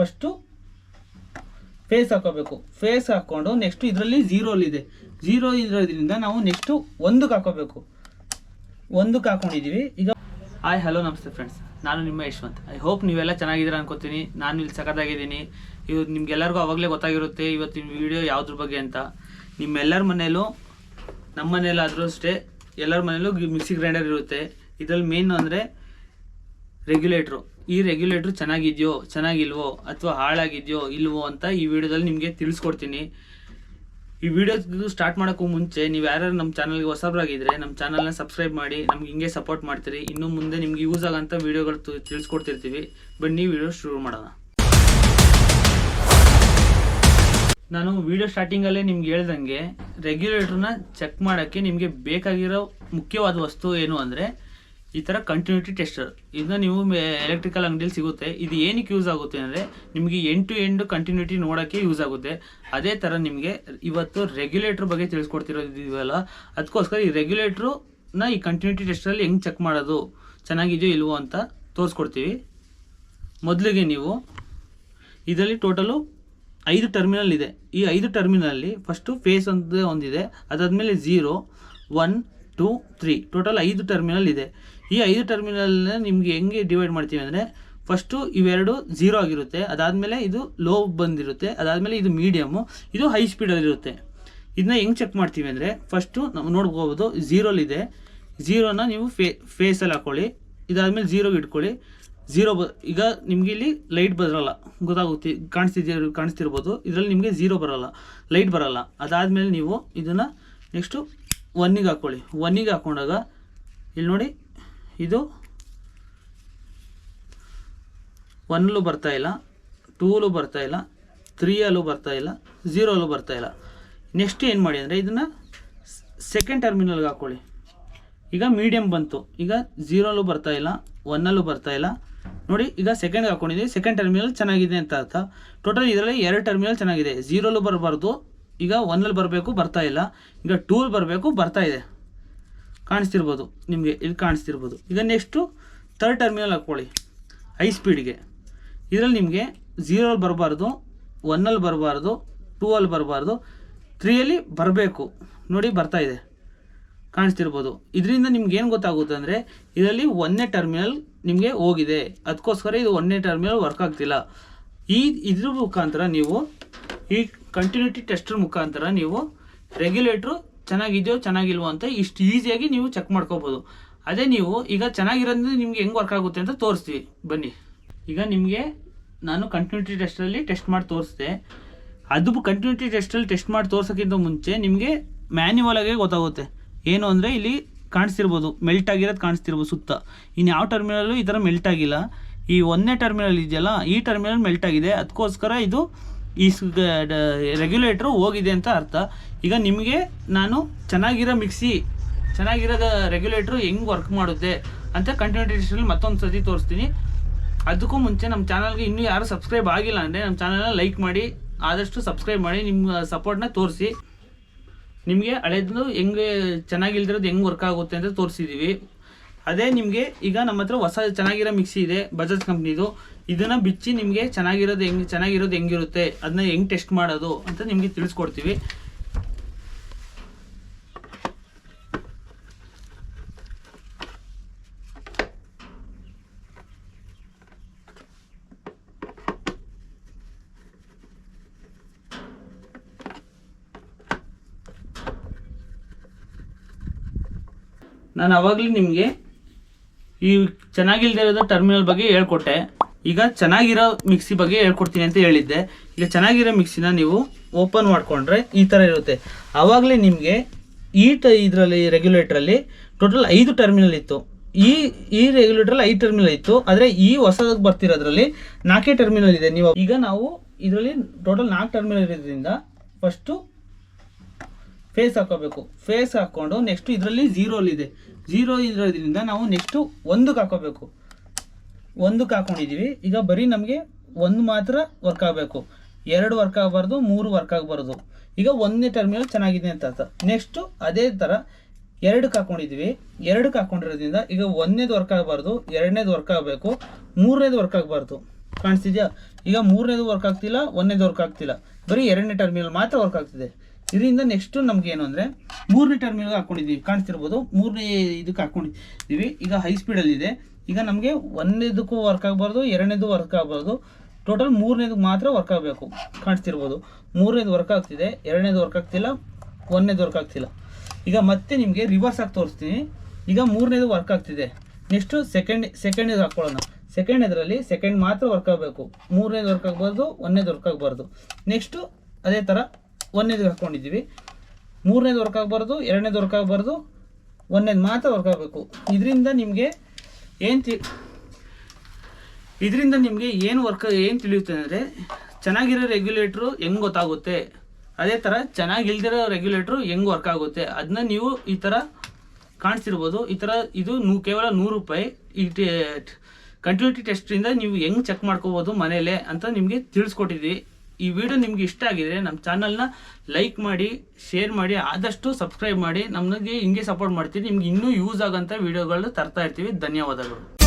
First phase ಹಾಕೋಬೇಕು. Phase ಹಾಕ್ಕೊಂಡು next ಇದರಲ್ಲಿ ಝೀರೋಲಿದೆ ಝೀರೋ ಇರೋದ್ರಿಂದ ನಾವು ನೆಕ್ಸ್ಟು ಒಂದಕ್ಕೆ ಹಾಕೋಬೇಕು. ಒಂದಕ್ಕೆ ಹಾಕೊಂಡಿದ್ದೀವಿ ಈಗ ಹಾಯ್ ಹಲೋ ನಮಸ್ತೆ ಫ್ರೆಂಡ್ಸ್ ನಾನು ನಿಮ್ಮ ಯಶವಂತ್. ಐ ಹೋಪ್ ನೀವೆಲ್ಲ ಚೆನ್ನಾಗಿದ್ದೀರ ಅನ್ಕೋತೀನಿ. ನಾನು ಇಲ್ಲಿ ಸಖತ್ತಾಗಿದ್ದೀನಿ. ಇವತ್ತು ನಿಮ್ಗೆಲ್ಲರಿಗೂ ಆವಾಗಲೇ ಗೊತ್ತಾಗಿರುತ್ತೆ ಇವತ್ತಿನ ವಿಡಿಯೋ ಯಾವುದ್ರ ಬಗ್ಗೆ ಅಂತ. ನಿಮ್ಮೆಲ್ಲರ ಮನೇಲೂ, ನಮ್ಮ ಮನೇಲಾದರೂ ಅಷ್ಟೇ ಎಲ್ಲರ ಮನೇಲೂ ಮಿಕ್ಸಿ ಗ್ರೈಂಡರ್ ಇರುತ್ತೆ. ಇದರಲ್ಲಿ ಮೇನ್ ಅಂದರೆ ರೆಗ್ಯುಲೇಟ್ರು ಈ ರೆಗ್ಯುಲೇಟ್ರ್ ಚೆನ್ನಾಗಿದೆಯೋ, ಚೆನ್ನಾಗಿಲ್ವೋ, ಅಥವಾ ಹಾಳಾಗಿದೆಯೋ, ಇಲ್ವೋ ಅಂತ ಈ ವಿಡಿಯೋದಲ್ಲಿ ನಿಮಗೆ ತಿಳಿಸ್ಕೊಡ್ತೀನಿ. ಈ ವಿಡಿಯೋ ಸ್ಟಾರ್ಟ್ ಮಾಡೋಕ್ಕೂ ಮುಂಚೆ ನೀವು ಯಾರ್ಯಾರು ನಮ್ಮ ಚಾನಲ್ಗೆ ಹೊಸಬ್ರಾಗಿದ್ದರೆ ನಮ್ಮ ಚಾನಲ್ನ ಸಬ್ಸ್ಕ್ರೈಬ್ ಮಾಡಿ, ನಮ್ಗೆ ಹಿಂಗೆ ಸಪೋರ್ಟ್ ಮಾಡ್ತೀರಿ. ಇನ್ನು ಮುಂದೆ ನಿಮ್ಗೆ ಯೂಸ್ ಆಗೋಂಥ ವೀಡಿಯೋಗಳು ತಿಳಿಸ್ಕೊಡ್ತಿರ್ತೀವಿ. ಬನ್ನಿ ವಿಡಿಯೋ ಶುರು ಮಾಡೋಣ. ನಾನು ವಿಡಿಯೋ ಸ್ಟಾರ್ಟಿಂಗಲ್ಲೇ ನಿಮ್ಗೆ ಹೇಳ್ದಂಗೆ ರೆಗ್ಯುಲೇಟರ್ನ ಚೆಕ್ ಮಾಡೋಕ್ಕೆ ನಿಮಗೆ ಬೇಕಾಗಿರೋ ಮುಖ್ಯವಾದ ವಸ್ತು ಏನು ಅಂದರೆ ಈ ಥರ ಕಂಟಿನ್ಯೂಟಿ ಟೆಸ್ಟರ್ ಇದನ್ನ ನೀವು ಎಲೆಕ್ಟ್ರಿಕಲ್ ಅಂಗಡಿಯಲ್ಲಿ ಸಿಗುತ್ತೆ. ಇದು ಏನಕ್ಕೆ ಯೂಸ್ ಆಗುತ್ತೆ ಅಂದರೆ ನಿಮಗೆ ಎಂಡ್ ಟು ಎಂಡ್ ಕಂಟಿನ್ಯೂಟಿ ನೋಡೋಕ್ಕೆ ಯೂಸ್ ಆಗುತ್ತೆ. ಅದೇ ಥರ ನಿಮಗೆ ಇವತ್ತು ರೆಗ್ಯುಲೇಟ್ರ್ ಬಗ್ಗೆ ತಿಳಿಸ್ಕೊಡ್ತಿರೋದಿವಲ್ಲ ಅದಕ್ಕೋಸ್ಕರ ಈ ರೆಗ್ಯುಲೇಟ್ರನ್ನ ಈ ಕಂಟಿನ್ಯೂಟಿ ಟೆಸ್ಟರಲ್ಲಿ ಹೆಂಗೆ ಚೆಕ್ ಮಾಡೋದು, ಚೆನ್ನಾಗಿದೆಯೋ ಇಲ್ವೋ ಅಂತ ತೋರಿಸ್ಕೊಡ್ತೀವಿ. ಮೊದಲಿಗೆ ನೀವು ಇದರಲ್ಲಿ ಟೋಟಲು ಐದು ಟರ್ಮಿನಲ್ ಇದೆ. ಈ ಐದು ಟರ್ಮಿನಲ್ಲಿ ಫಸ್ಟು ಫೇಸ್ ಅಂತ ಒಂದಿದೆ. ಅದಾದಮೇಲೆ zero one two three total ಐದು ಟರ್ಮಿನಲ್ ಇದೆ. ಈ ಐದು ಟರ್ಮಿನಲ್ನ ನಿಮಗೆ ಹೆಂಗೆ ಡಿವೈಡ್ ಮಾಡ್ತೀವಿ ಅಂದರೆ ಫಸ್ಟು ಇವೆರಡು ಝೀರೋ ಆಗಿರುತ್ತೆ, ಅದಾದಮೇಲೆ ಇದು ಲೋ ಬಂದಿರುತ್ತೆ, ಅದಾದಮೇಲೆ ಇದು ಮೀಡಿಯಮ್ಮು ಇದು ಹೈ ಸ್ಪೀಡಲ್ಲಿರುತ್ತೆ ಇದನ್ನ ಹೆಂಗೆ ಚೆಕ್ ಮಾಡ್ತೀವಿ ಅಂದರೆ ಫಸ್ಟು ನಾವು ನೋಡ್ಕೋಬೋದು ಝೀರೋಲಿದೆ. ಝೀರೋನ ನೀವು ಫೇ, ಫೇಸಲ್ಲಿ ಹಾಕೊಳ್ಳಿ, ಇದಾದಮೇಲೆ ಝೀರೋಗೆ ಇಟ್ಕೊಳ್ಳಿ. ಝೀರೋ ಬ, ಈಗ ನಿಮಗೆ ಇಲ್ಲಿ ಲೈಟ್ ಬರಲ್ಲ. ಗೊತ್ತಾಗುತ್ತೆ ಕಾಣಿಸ್ತಿದ್ದೀರ ಕಾಣಿಸ್ತಿರ್ಬೋದು. ಇದರಲ್ಲಿ ನಿಮಗೆ ಝೀರೋ ಬರಲ್ಲ, ಲೈಟ್ ಬರಲ್ಲ. ಅದಾದಮೇಲೆ ನೀವು ಇದನ್ನು ನೆಕ್ಸ್ಟು ಒನ್ನಿಗೆ ಹಾಕ್ಕೊಳ್ಳಿ ಒನ್ನಿಗೆ ಹಾಕ್ಕೊಂಡಾಗ ಇಲ್ಲಿ ನೋಡಿ ಇದು ಒನ್ಲು ಬರ್ತಾ ಇಲ್ಲ, ಟೂಲು ಬರ್ತಾ ಇಲ್ಲ, ತ್ರೀಯಲ್ಲೂ ಬರ್ತಾ ಇಲ್ಲ ಝೀರೋಲ್ಲೂ ಬರ್ತಾ ಇಲ್ಲ. ನೆಕ್ಸ್ಟ್ ಏನು ಮಾಡಿ ಅಂದರೆ ಇದನ್ನು ಸೆಕೆಂಡ್ ಟರ್ಮಿನಲ್ಗೆ ಹಾಕ್ಕೊಳ್ಳಿ ಈಗ ಮೀಡಿಯಮ್ ಬಂತು. ಈಗ ಝೀರೋಲ್ಲೂ ಬರ್ತಾ ಇಲ್ಲ, ಒನ್ನಲ್ಲೂ ಬರ್ತಾ ಇಲ್ಲ. ನೋಡಿ, ಈಗ ಸೆಕೆಂಡ್ ಹಾಕೊಂಡಿದ್ದೀವಿ ಸೆಕೆಂಡ್ ಟರ್ಮಿನಲ್ ಚೆನ್ನಾಗಿದೆ ಅಂತ ಅರ್ಥ. ಟೋಟಲ್ ಇದರಲ್ಲಿ ಎರಡು ಟರ್ಮಿನಲ್ ಚೆನ್ನಾಗಿದೆ. ಝೀರೋಲ್ಲೂ ಬರಬಾರ್ದು. ಈಗ ಒನ್ನಲ್ಲಿ ಬರಬೇಕು, ಬರ್ತಾ ಇಲ್ಲ. ಈಗ ಟೂಲ್ ಬರಬೇಕು, ಬರ್ತಾ ಇದೆ. ಕಾಣಿಸ್ತಿರ್ಬೋದು, ನಿಮಗೆ ಇಲ್ಲಿ ಕಾಣಿಸ್ತಿರ್ಬೋದು. ಈಗ ನೆಕ್ಸ್ಟು ತರ್ಡ್ ಟರ್ಮಿನಲ್ ಹಾಕ್ಕೊಳ್ಳಿ ಹೈ ಸ್ಪೀಡ್ಗೆ ಇದರಲ್ಲಿ ನಿಮಗೆ ಝೀರೋಲ್ಲಿ ಬರಬಾರ್ದು ಒನ್ನಲ್ಲಿ ಬರಬಾರ್ದು ಟೂ ಅಲ್ಲಿ ಬರಬಾರ್ದು ತ್ರೀಯಲ್ಲಿ ಬರಬೇಕು. ನೋಡಿ ಬರ್ತಾ ಇದೆ. ಕಾಣಿಸ್ತಿರ್ಬೋದು. ಇದರಿಂದ ನಿಮ್ಗೆ ಏನು ಗೊತ್ತಾಗುತ್ತೆ ಅಂದರೆ, ಇದರಲ್ಲಿ ಒಂದನೇ ಟರ್ಮಿನಲ್ ನಿಮಗೆ ಹೋಗಿದೆ. ಅದಕ್ಕೋಸ್ಕರ ಇದು ಒಂದನೇ ಟರ್ಮಿನಲ್ ವರ್ಕ್ ಆಗ್ತಿಲ್ಲ. ಈ ಇದ್ರ ಮುಖಾಂತರ ನೀವು ಈ ಕಂಟಿನ್ಯೂಟಿ ಟೆಸ್ಟರ್ ಮುಖಾಂತರ ನೀವು ರೆಗ್ಯುಲೇಟ್ರು ಚೆನ್ನಾಗಿದೆಯೋ ಚೆನ್ನಾಗಿಲ್ವೋ ಅಂತ ಇಷ್ಟು ಈಸಿಯಾಗಿ ನೀವು ಚೆಕ್ ಮಾಡ್ಕೋಬೋದು. ಅದೇ ನೀವು ಈಗ ಚೆನ್ನಾಗಿರೋದ್ರಿಂದ ನಿಮಗೆ ಹೆಂಗೆ ವರ್ಕ್ ಆಗುತ್ತೆ ಅಂತ ತೋರಿಸ್ತೀವಿ. ಬನ್ನಿ. ಈಗ ನಿಮಗೆ ನಾನು ಕಂಟಿನ್ಯೂಟಿ ಟೆಸ್ಟಲ್ಲಿ ಟೆಸ್ಟ್ ಮಾಡಿ ತೋರಿಸಿದೆ. ಅದು ಕಂಟಿನ್ಯೂಟಿ ಟೆಸ್ಟಲ್ಲಿ ಟೆಸ್ಟ್ ಮಾಡಿ ತೋರ್ಸೋಕ್ಕಿಂತ ಮುಂಚೆ ನಿಮಗೆ ಮ್ಯಾನ್ಯುವಲ್ ಆಗಿ ಗೊತ್ತಾಗುತ್ತೆ. ಏನು ಅಂದರೆ ಇಲ್ಲಿ ಕಾಣಿಸ್ತಿರ್ಬೋದು ಮೆಲ್ಟ್ ಆಗಿರೋದು ಕಾಣಿಸ್ತಿರ್ಬೋದು ಸುತ್ತ. ಇನ್ನು ಯಾವ ಟರ್ಮಿನಲ್ಲೂ ಈ ಥರ ಮೆಲ್ಟ್ ಆಗಿಲ್ಲ. ಈ ಒಂದನೇ ಟರ್ಮಿನಲ್ ಇದೆಯಲ್ಲ, ಈ ಟರ್ಮಿನಲ್ ಮೆಲ್ಟ್ ಆಗಿದೆ. ಅದಕ್ಕೋಸ್ಕರ ಇದು ಈ ರೆಗ್ಯುಲೇಟ್ರು ಹೋಗಿದೆ ಅಂತ ಅರ್ಥ. ಈಗ ನಿಮಗೆ ನಾನು ಚೆನ್ನಾಗಿರೋ ಮಿಕ್ಸಿ ಚೆನ್ನಾಗಿರೋ ರೆಗ್ಯುಲೇಟ್ರು ಹೆಂಗೆ ವರ್ಕ್ ಮಾಡುತ್ತೆ ಅಂತ ಕಂಟಿನ್ಯೂಟೇಷನಲ್ಲಿ ಮತ್ತೊಂದು ಸತಿ ತೋರಿಸ್ತೀನಿ. ಅದಕ್ಕೂ ಮುಂಚೆ ನಮ್ಮ ಚಾನಲ್ಗೆ ಇನ್ನೂ ಯಾರು ಸಬ್ಸ್ಕ್ರೈಬ್ ಆಗಿಲ್ಲ ಅಂದರೆ ನಮ್ಮ ಚಾನಲ್ನ ಲೈಕ್ ಮಾಡಿ, ಆದಷ್ಟು ಸಬ್ಸ್ಕ್ರೈಬ್ ಮಾಡಿ, ನಿಮ್ಮ ಸಪೋರ್ಟ್ನ ತೋರಿಸಿ. ನಿಮಗೆ ಹಳೇದು ಹೆಂಗೆ ಚೆನ್ನಾಗಿಲ್ದಿರೋದು ಹೆಂಗೆ ವರ್ಕ್ ಆಗುತ್ತೆ ಅಂತ ತೋರಿಸಿದ್ದೀವಿ ಅದೇ ನಿಮಗೆ ಈಗ ನಮ್ಮ ಹತ್ರ ಹೊಸ ಚೆನ್ನಾಗಿರೋ ಮಿಕ್ಸಿ ಇದೆ ಬಜಾಜ್ ಕಂಪ್ನಿದು. ಇದನ್ನು ಬಿಚ್ಚಿ ನಿಮಗೆ ಚೆನ್ನಾಗಿರೋದು ಹೆಂಗೆ, ಚೆನ್ನಾಗಿರೋದು ಹೆಂಗಿರುತ್ತೆ ಅದನ್ನ ಹೆಂಗೆ ಟೆಸ್ಟ್ ಮಾಡೋದು ಅಂತ ನಿಮಗೆ ತಿಳಿಸ್ಕೊಡ್ತೀವಿ. ನಾನು ಅವಾಗಲೇ ನಿಮಗೆ ಈ ಚೆನ್ನಾಗಿಲ್ದಿರೋದು ಟರ್ಮಿನಲ್ ಬಗ್ಗೆ ಹೇಳ್ಕೊಟ್ಟೆ. ಈಗ ಚೆನ್ನಾಗಿರೋ ಮಿಕ್ಸಿ ಬಗ್ಗೆ ಹೇಳ್ಕೊಡ್ತೀನಿ ಅಂತ ಹೇಳಿದ್ದೆ. ಈಗ ಚೆನ್ನಾಗಿರೋ ಮಿಕ್ಸಿನ ನೀವು ಓಪನ್ ಮಾಡಿಕೊಂಡ್ರೆ ಈ ಥರ ಇರುತ್ತೆ. ಆವಾಗಲೇ ನಿಮಗೆ ಈ ಟ ಇದರಲ್ಲಿ ರೆಗ್ಯುಲೇಟ್ರಲ್ಲಿ ಟೋಟಲ್ ಐದು ಟರ್ಮಿನಲ್ ಇತ್ತು. ಈ ಈ ರೆಗ್ಯುಲೇಟ್ರಲ್ಲಿ ಐದು ಟರ್ಮಿನಲ್ ಇತ್ತು. ಆದರೆ ಈ ಹೊಸದಾಗಿ ಬರ್ತಿರೋದ್ರಲ್ಲಿ ನಾಲ್ಕೇ ಟರ್ಮಿನಲ್ ಇದೆ. ನೀವು ಈಗ ನಾವು ಇದರಲ್ಲಿ ಟೋಟಲ್ ನಾಲ್ಕು ಟರ್ಮಿನಲ್ ಇರೋದ್ರಿಂದ ಫಸ್ಟು ಫೇಸ್ ಹಾಕೋಬೇಕು. ಫೇಸ್ ಹಾಕ್ಕೊಂಡು ನೆಕ್ಸ್ಟ್ ಇದರಲ್ಲಿ ಝೀರೋಲಿದೆ ಝೀರೋ ಇರೋದ್ರಿಂದ ನಾವು ನೆಕ್ಸ್ಟು ಒಂದಕ್ಕೆ ಹಾಕೋಬೇಕು. ಒಂದಕ್ಕೆ ಹಾಕೊಂಡಿದ್ದೀವಿ ಈಗ ಬರೀ ನಮಗೆ ಒಂದು ಮಾತ್ರ ವರ್ಕ್ ಆಗಬೇಕು. ಎರಡು ವರ್ಕ್ ಆಗಬಾರ್ದು, ಮೂರು ವರ್ಕ್ ಆಗಬಾರ್ದು. ಈಗ ಒಂದನೇ ಟರ್ಮಿನಲ್ ಚೆನ್ನಾಗಿದೆ ಅಂತ ಅರ್ಥ. ನೆಕ್ಸ್ಟು ಅದೇ ಥರ ಎರಡಕ್ಕೆ ಹಾಕೊಂಡಿದ್ದೀವಿ ಎರಡಕ್ಕೆ ಹಾಕೊಂಡಿರೋದ್ರಿಂದ ಈಗ ಒಂದನೇದು ವರ್ಕ್ ಆಗಬಾರ್ದು, ಎರಡನೇದು ವರ್ಕ್ ಆಗಬೇಕು, ಮೂರನೇದು ವರ್ಕ್ ಆಗಬಾರ್ದು. ಕಾಣಿಸ್ತಿದ್ಯಾ? ಈಗ ಮೂರನೇದು ವರ್ಕ್ ಆಗ್ತಿಲ್ಲ ಒಂದನೇದು ವರ್ಕ್ ಆಗ್ತಿಲ್ಲ. ಬರೀ ಎರಡನೇ ಟರ್ಮಿನಲ್ ಮಾತ್ರ ವರ್ಕ್ ಆಗ್ತಿದೆ. ಇದರಿಂದ ನೆಕ್ಸ್ಟ್ ನಮ್ಗೆ ಏನು ಅಂದರೆ ಮೂರನೇ ಟರ್ಮಿನಲ್ ಹಾಕೊಂಡಿದ್ದೀವಿ. ಕಾಣಿಸ್ತಿರ್ಬೋದು ಮೂರನೇ ಇದಕ್ಕೆ ಹಾಕೊಂಡಿದ್ದೀವಿ. ಈಗ ಹೈ ಸ್ಪೀಡಲ್ಲಿದೆ ಈಗ ನಮಗೆ ಒಂದನೇದಕ್ಕೂ ವರ್ಕ್ ಆಗಬಾರ್ದು, ಎರಡನೇದು ವರ್ಕ್ ಆಗಬಾರ್ದು. ಟೋಟಲ್ ಮೂರನೇದು ಮಾತ್ರ ವರ್ಕ್ ಆಗಬೇಕು. ಕಾಣಿಸ್ತಿರ್ಬೋದು ಮೂರನೇದು ವರ್ಕ್ ಆಗ್ತಿದೆ, ಎರಡನೇದು ವರ್ಕ್ ಆಗ್ತಿಲ್ಲ, ಒಂದನೇದು ವರ್ಕ್ ಆಗ್ತಿಲ್ಲ. ಈಗ ಮತ್ತೆ ನಿಮಗೆ ರಿವರ್ಸ್ ಆಗಿ ತೋರಿಸ್ತೀನಿ. ಈಗ ಮೂರನೇದು ವರ್ಕ್ ಆಗ್ತಿದೆ. ನೆಕ್ಸ್ಟು ಸೆಕೆಂಡ್ ಸೆಕೆಂಡ್ ಹಾಕ್ಕೊಳ್ಳೋಣ ಸೆಕೆಂಡ್ ಇದರಲ್ಲಿ ಸೆಕೆಂಡ್ ಮಾತ್ರ ವರ್ಕ್ ಆಗಬೇಕು. ಮೂರನೇದು ವರ್ಕ್ ಆಗಬಾರ್ದು, ಒಂದನೇದು ವರ್ಕ್ ಆಗಬಾರ್ದು. ನೆಕ್ಸ್ಟು ಅದೇ ಥರ ಒಂದನೇದು ಹಾಕ್ಕೊಂಡಿದ್ದೀವಿ ಮೂರನೇದು ವರ್ಕ್ ಆಗಬಾರ್ದು, ಎರಡನೇದು ವರ್ಕ್ ಆಗಬಾರ್ದು, ಒಂದನೇದು ಮಾತ್ರ ವರ್ಕ್ ಆಗಬೇಕು. ಇದರಿಂದ ನಿಮಗೆ ಏನು ತಿ ಇದರಿಂದ ನಿಮಗೆ ಏನು ವರ್ಕ್ ಏನು ತಿಳಿಯುತ್ತೆ ಅಂದರೆ ಚೆನ್ನಾಗಿರೋ ರೆಗ್ಯುಲೇಟ್ರು ಹೆಂಗೆ ಗೊತ್ತಾಗುತ್ತೆ? ಅದೇ ಥರ ಚೆನ್ನಾಗಿಲ್ದಿರೋ ರೆಗ್ಯುಲೇಟ್ರು ಹೆಂಗೆ ವರ್ಕ್ ಆಗುತ್ತೆ? ಅದನ್ನ ನೀವು ಈ ಥರ ಕಾಣಿಸ್ತಿರ್ಬೋದು ಈ ಥರ ಇದು ನೂ ಕೇವಲ ನೂರು ರೂಪಾಯಿ ಈ ಕಂಟಿನ್ಯೂಟಿ ಟೆಸ್ಟಿಂದ ನೀವು ಹೆಂಗೆ ಚೆಕ್ ಮಾಡ್ಕೋಬೋದು ಮನೇಲೆ ಅಂತ ನಿಮಗೆ ತಿಳಿಸ್ಕೊಟ್ಟಿದ್ವಿ ಈ ವಿಡಿಯೋ ನಿಮ್ಗೆ ಇಷ್ಟ ಆಗಿದ್ರೆ ನಮ್ಮ ಚಾನಲ್ನ ಲೈಕ್ ಮಾಡಿ ಶೇರ್ ಮಾಡಿ, ಆದಷ್ಟು ಸಬ್ಸ್ಕ್ರೈಬ್ ಮಾಡಿ. ನಮಗೆ ಹಿಂಗೆ ಸಪೋರ್ಟ್ ಮಾಡ್ತೀವಿ ನಿಮ್ಗೆ ಇನ್ನೂ ಯೂಸ್ ಆಗೋಂಥ ವಿಡಿಯೋಗಳು ತರ್ತಾ ಇರ್ತೀವಿ. ಧನ್ಯವಾದಗಳು.